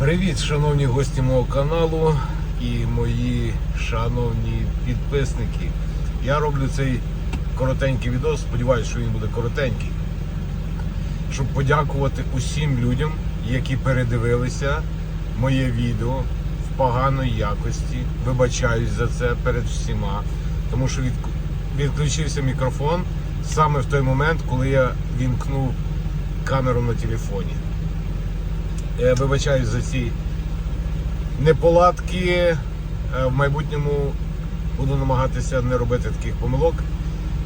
Привіт, шановні гості мого каналу і мої шановні підписники. Я роблю цей коротенький відео, сподіваюся, що він буде коротенький. Щоб подякувати усім людям, які передивилися моє відео в поганої якості. Вибачаюсь за це перед всіма, тому що від, відключився мікрофон саме в той момент, коли я вімкнув камеру на телефоні. Я вибачаюсь за ці неполадки. Е, В майбутньому буду намагатися не робити таких помилок.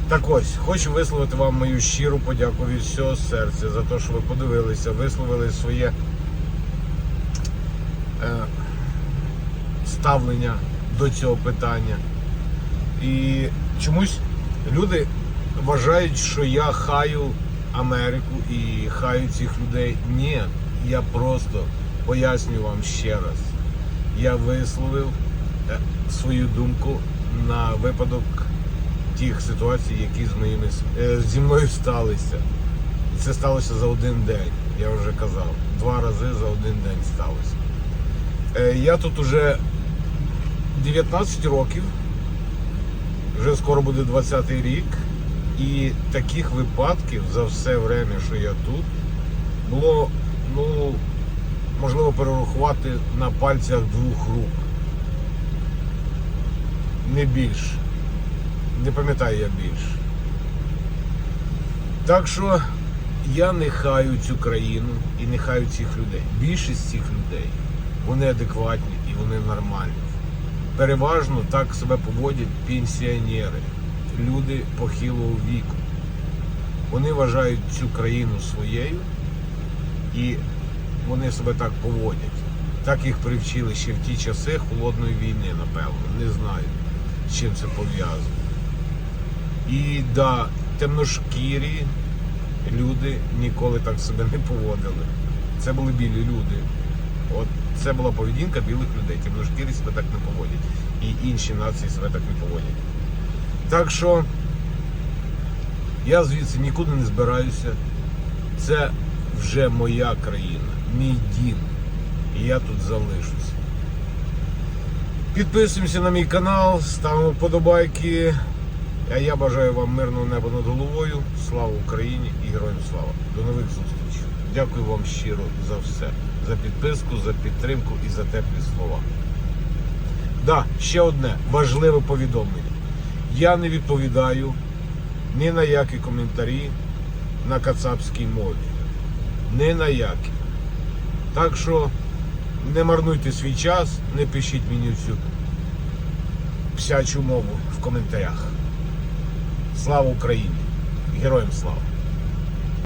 Так ось, хочу висловити вам мою щиру подяку від всього серця за те, що ви подивилися, висловили своє е, ставлення до цього питання. І чомусь люди вважають, що я хаю Америку і хаю цих людей. Ні, я просто пояснюю вам ще раз. Я висловив е, свою думку на випадок тих ситуацій, які з моїми е, зі мною сталися. І це сталося за один день, я вже казав. Два рази за один день сталося. Е, Я тут уже 19 років, вже скоро буде 20-й рік, і таких випадків за все время, що я тут, було, ну, можливо, перерахувати на пальцях двох рук. Не більше. Не пам'ятаю я більше. Так що я не хаю цю країну і не хаю цих людей. Більшість цих людей вони адекватні і вони нормальні. Переважно так себе поводять пенсіонери, люди похилого віку. Вони вважають цю країну своєю і вони себе так поводять. Так їх привчили ще в ті часи холодної війни, напевно. Не знаю, з чим це пов'язано. І да, темношкірі люди ніколи так себе не поводили. Це були білі люди. От це була поведінка білих людей. Темношкірі себе так не поводять. І інші нації себе так не поводять. Так що я звідси нікуди не збираюся. Це вже моя країна, мій дім. І я тут залишуся. Підписуємося на мій канал, ставимо вподобайки. А я бажаю вам мирного неба над головою. Слава Україні і героям слава. До нових зустрічей. Дякую вам щиро за все. За підписку, за підтримку і за теплі слова. Да, ще одне важливе повідомлення. Я не відповідаю ні на які коментарі на кацапській мові. Ні на які. Так що не марнуйте свій час, не пишіть мені цю псячу мову в коментарях. Слава Україні! Героям слава!